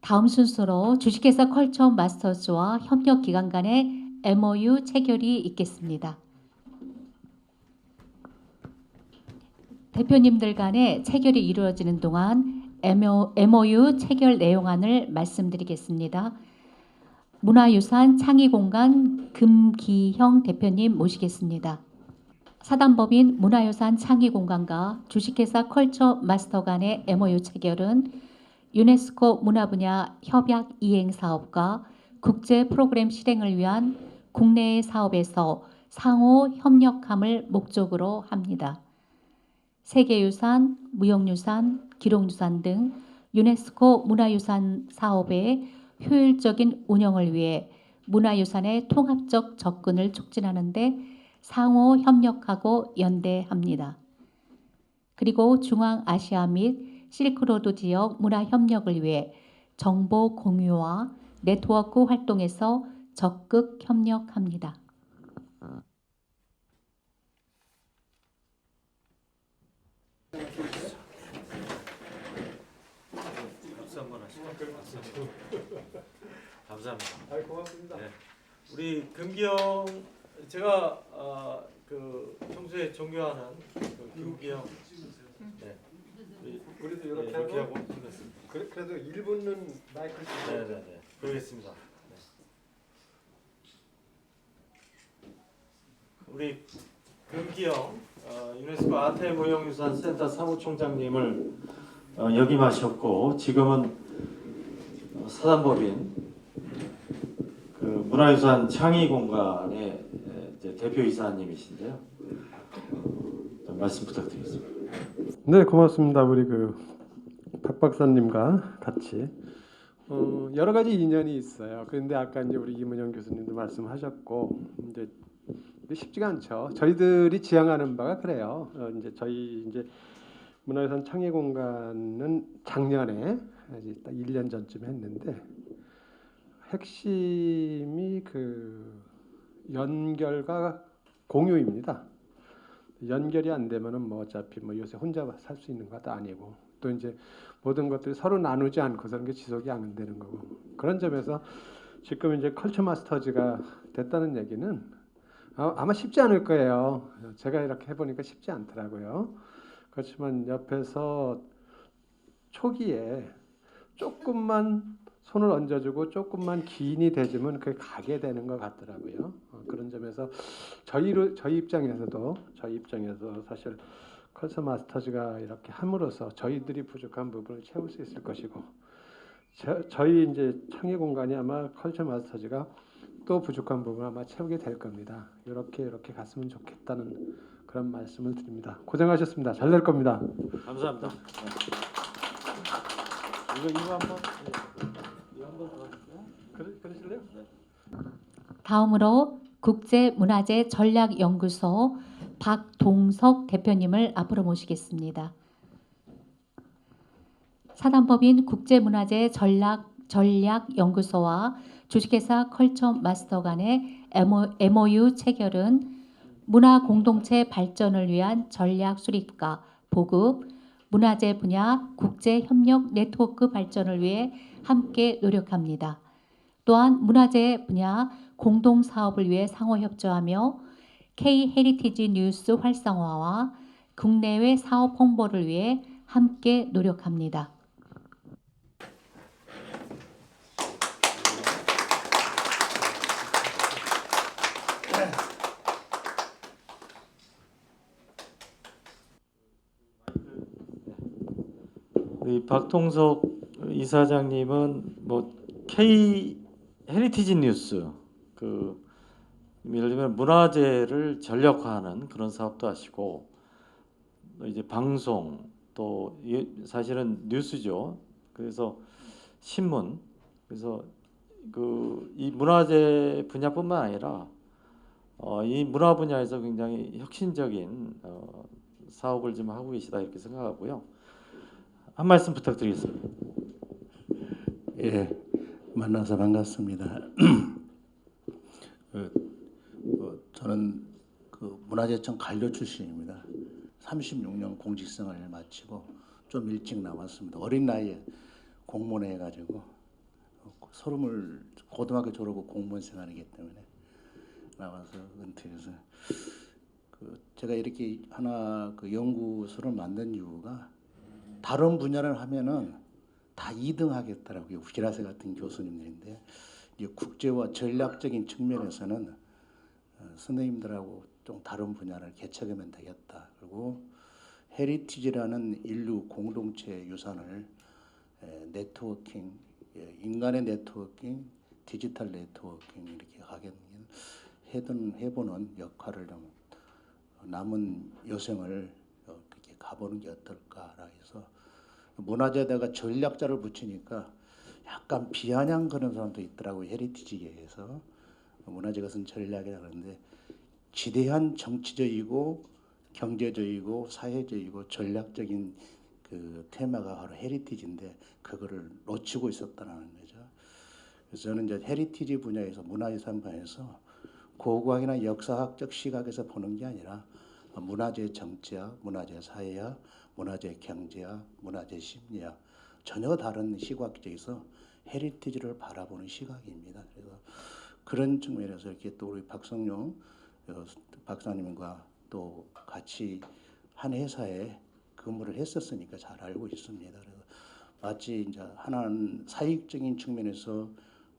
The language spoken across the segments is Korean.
다음 순서로 주식회사 컬처 마스터즈와 협력 기관 간의 MOU 체결이 있겠습니다. 대표님들 간의 체결이 이루어지는 동안 MOU 체결 내용안을 말씀드리겠습니다. 문화유산 창의공간 금기형 대표님 모시겠습니다. 사단법인 문화유산 창의공간과 주식회사 컬처 마스터 간의 MOU 체결은 유네스코 문화 분야 협약 이행 사업과 국제 프로그램 실행을 위한 국내의 사업에서 상호 협력함을 목적으로 합니다. 세계유산, 무형유산, 기록유산 등 유네스코 문화유산 사업의 효율적인 운영을 위해 문화유산의 통합적 접근을 촉진하는 데 상호 협력하고 연대합니다. 그리고 중앙아시아 및 실크로드 지역 문화 협력을 위해 정보 공유와 네트워크 활동에서 적극 협력합니다. 감사합니다. 아, 고맙습니다. 네. 우리 금기영 제가 어, 그 평소에 존경하는 그 금기영 네. 우리, 우리도 네, 이렇게 이렇게 하고 하고. 그래, 그래도 1분은 마이크를 네, 네, 네, 네. 그러겠습니다. 네. 우리 금기영 어, 유네스코 아태 무형유산 센터 사무총장님을 어, 역임하셨고 지금은 어, 사단법인 그 문화유산 창의 공간의 에, 이제 대표 이사님이신데요. 어, 말씀 부탁드리겠습니다. 네, 고맙습니다. 우리 그 박 박사님과 같이 어, 여러 가지 인연이 있어요. 그런데 아까 이제 우리 이문영 교수님도 말씀하셨고 이제 쉽지가 않죠. 저희들이 지향하는 바가 그래요. 어, 이제 저희 이제 문화유산 창의 공간은 작년에 이제 딱 1년 전쯤 했는데 핵심이 그 연결과 공유입니다. 연결이 안 되면은 뭐 어차피 뭐 요새 혼자 살 수 있는 것도 아니고 또 이제 모든 것들이 서로 나누지 않고서는 게 지속이 안 되는 거고 그런 점에서 지금 이제 컬처 마스터즈가 됐다는 얘기는 아- 아마 쉽지 않을 거예요. 제가 이렇게 해보니까 쉽지 않더라고요. 그렇지만 옆에서 초기에 조금만 손을 얹어주고 조금만 기인이 대주면 그게 가게 되는 것 같더라고요. 어, 그런 점에서 저희로 저희 입장에서도 저희 입장에서 사실 컬처 마스터즈가 이렇게 함으로써 저희들이 부족한 부분을 채울 수 있을 것이고 저, 저희 이제 창의 공간이 아마 컬처 마스터즈가 또 부족한 부분을 아마 채우게 될 겁니다. 이렇게 이렇게 갔으면 좋겠다는 그런 말씀을 드립니다. 고생하셨습니다. 잘 될 겁니다. 감사합니다. 네. 이거 이거 한번 다음으로 국제문화재 전략연구소 박동석 대표님을 앞으로 모시겠습니다. 사단법인 국제문화재 전략 전략연구소와 주식회사 컬처 마스터 간의 MOU 체결은 문화 공동체 발전을 위한 전략 수립과 보급, 문화재 분야 국제 협력 네트워크 발전을 위해 함께 노력합니다. 또한 문화재 분야 공동 사업을 위해 상호 협조하며 K 헤리티지 뉴스 활성화와 국내외 사업 홍보를 위해 함께 노력합니다. 우리 박통석 이사장님은 뭐 K 헤리티지 뉴스 그 예를 들면 문화재를 전력화하는 그런 사업도 하시고 또 이제 방송 또 예- 사실은 뉴스죠. 그래서 신문 그래서 그 이 문화재 분야뿐만 아니라 어, 이 문화 분야에서 굉장히 혁신적인 어, 사업을 좀 하고 계시다 이렇게 생각하고요. 한 말씀 부탁드리겠습니다. 예, 만나서 반갑습니다. 그, 그, 저는 그 문화재청 관료 출신입니다. 36년 공직생활을 마치고 좀 일찍 나왔습니다. 어린 나이에 공무원 해 가지고 서름을 고등학교 졸업하고 공무원 생활이기 때문에 나와서 은퇴해서 그 제가 이렇게 하나 그 연구소를 만든 이유가 다른 분야를 하면은 다 2등 하겠더라고요. 기라세 같은 교수님들인데 이 국제와 전략적인 측면에서는 어, 선생님들하고 좀 다른 분야를 개척하면 되겠다. 그리고 헤리티지라는 인류 공동체 유산을 에, 네트워킹, 예, 인간의 네트워킹, 디지털 네트워킹 이렇게 하게 해든 해보는 역할을 좀 남은 여생을 가보는 게 어떨까라 해서 문화재다가 전략자를 붙이니까 약간 비아냥 그런 사람도 있더라고요 헤리티지계에서 문화재 것은 전략이라 그러는데 지대한 정치적이고 경제적이고 사회적이고 전략적인 그 테마가 바로 헤리티지인데 그거를 놓치고 있었다는 거죠. 그래서 저는 이제 헤리티지 분야에서 문화유산 분야에서 고고학이나 역사학적 시각에서 보는 게 아니라 문화재 정치학, 문화재 사회학, 문화재 경제학, 문화재 심리학 전혀 다른 시각적에서 헤리티지를 바라보는 시각입니다. 그래서 그런 측면에서 이렇게 또 우리 박성용 어, 박사님과 또 같이 한 회사에 근무를 했었으니까 잘 알고 있습니다. 그래서 마치 이제 하나는 사익적인 측면에서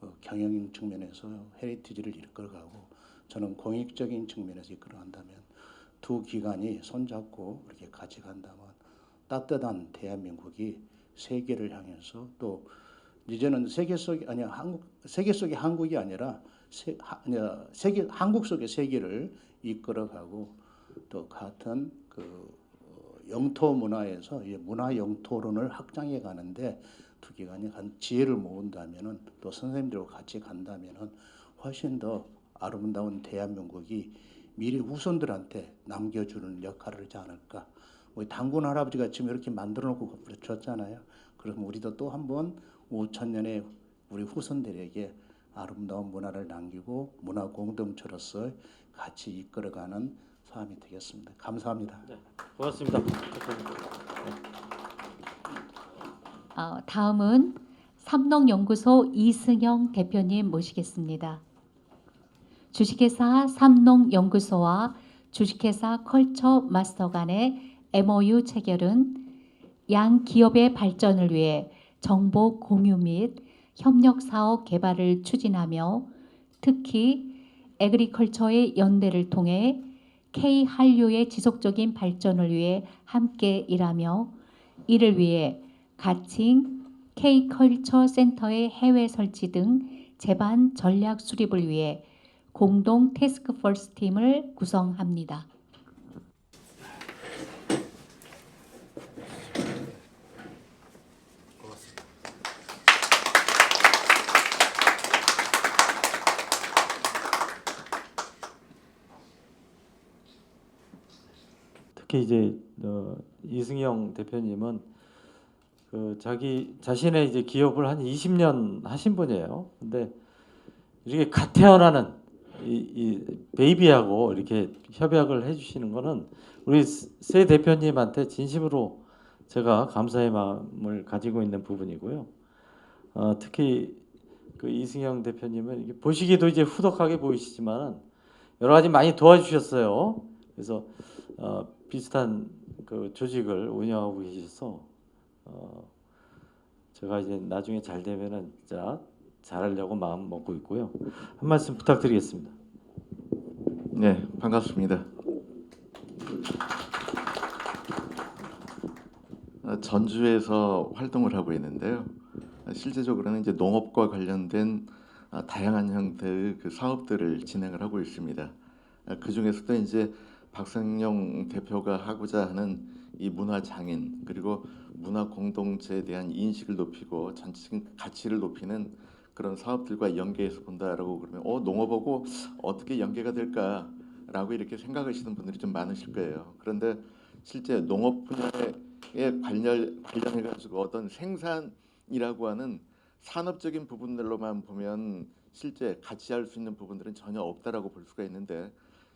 어, 경영 측면에서 헤리티지를 이끌어가고 저는 공익적인 측면에서 이끌어간다면 두 기관이 손잡고 이렇게 같이 간다면 따뜻한 대한민국이 세계를 향해서 또 이제는 세계 속이 아니 한국 세계 속의 한국이 아니라 세, 하, 아니, 세계 한국 속의 세계를 이끌어가고 또 같은 그 어, 영토 문화에서 이 문화 영토론을 확장해 가는데 두 기관이 한 지혜를 모은다면은 또 선생님들과 같이 간다면은 훨씬 더 아름다운 대한민국이 미래 후손들한테 남겨주는 역할을 하지 않을까. 우리 당군 할아버지가 지금 이렇게 만들어 놓고 줬잖아요. 그럼 우리도 또 한번 5천 년의 우리 후손들에게 아름다운 문화를 남기고 문화 공동체로서 같이 이끌어가는 사람이 되겠습니다. 감사합니다. 네, 고맙습니다. 어, 다음은 삼농연구소 이승영 대표님 모시겠습니다. 주식회사 삼농연구소와 주식회사 컬처 마스터 간의 MOU 체결은 양 기업의 발전을 위해 정보 공유 및 협력 사업 개발을 추진하며 특히 에그리컬처의 연대를 통해 K 한류의 지속적인 발전을 위해 함께 일하며 이를 위해 가칭 K컬처 센터의 해외 설치 등 제반 전략 수립을 위해 공동 테스크포스 팀을 구성합니다. 특히 이제 어, 이승영 대표님은 그 자기 자신의 이제 기업을 한 20년 하신 분이에요. 근데 이렇게 갓 태어나는 이, 이 베이비하고 이렇게 협약을 해주시는 거는 우리 세 대표님한테 진심으로 제가 감사의 마음을 가지고 있는 부분이고요. 어, 특히 그 이승영 대표님은 보시기도 이제 후덕하게 보이시지만 여러 가지 많이 도와주셨어요. 그래서 어, 비슷한 그 조직을 운영하고 계셔서 어, 제가 이제 나중에 잘 되면은 진짜 잘하려고 마음 먹고 있고요. 한 말씀 부탁드리겠습니다. 네, 반갑습니다. 어, 전주에서 활동을 하고 있는데요. 어, 실제적으로는 이제 농업과 관련된 어, 다양한 형태의 그 사업들을 진행을 하고 있습니다. 그 중에서도 이제 박성용 대표가 하고자 하는 이 문화 장인 그리고 문화 공동체에 대한 인식을 높이고 전체적인 가치를 높이는 그런 사업들과 연계해서 본다라고 그러면 어 농업하고 어떻게 연계가 될까라고 이렇게 생각하시는 분들이 좀 많으실 거예요. 그런데 실제 농업 분야에 관련 관련해 가지고 어떤 생산이라고 하는 산업적인 부분들로만 보면 실제 같이 할 수 있는 부분들은 전혀 없다라고 볼 수가 있는데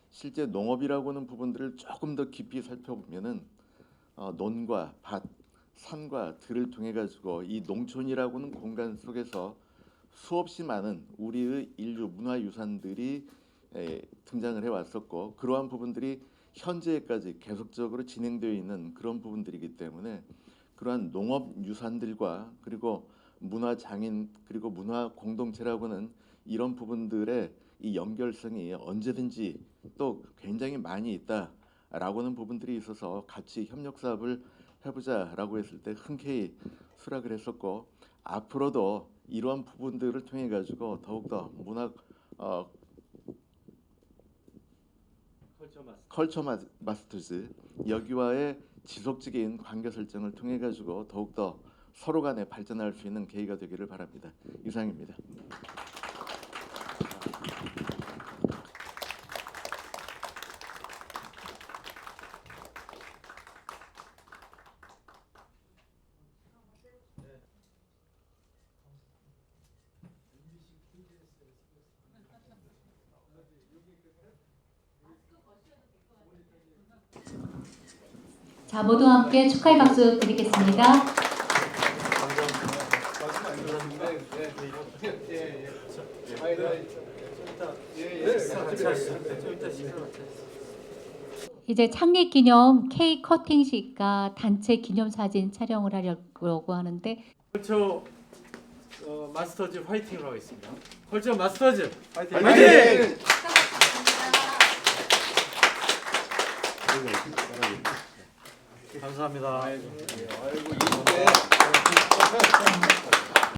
실제 농업이라고 하는 부분들을 조금 더 깊이 살펴보면은 어, 논과 밭, 산과 들을 통해 가지고 이 농촌이라고 하는 공간 속에서 수없이 많은 우리의 인류 문화 유산들이 에, 등장을 해 왔었고 그러한 부분들이 현재까지 계속적으로 진행되어 있는 그런 부분들이기 때문에 그러한 농업 유산들과 그리고 문화 장인 그리고 문화 공동체라고는 이런 부분들의 이 연결성이 언제든지 또 굉장히 많이 있다라고는 부분들이 있어서 같이 협력 사업을 해보자라고 했을 때 흔쾌히 수락을 했었고 앞으로도 이러한 부분들을 통해 가지고 더욱더 문화 어, 컬처 마- 마스터 즈 여기와의 지속적인 관계 설정을 통해 가지고 더욱더 서로 간에 발전할 수 있는 계기가 되기를 바랍니다. 이상입니다. 자, 모두 함께 축하의 박수 드리겠습니다. 이제 창립 기념 케이크 커팅식과 단체 기념 사진 촬영을 하려고 하는데 컬처 어, 마스터즈 화이팅으로 하겠습니다. 컬처 마스터즈 화이팅! 감사합니다.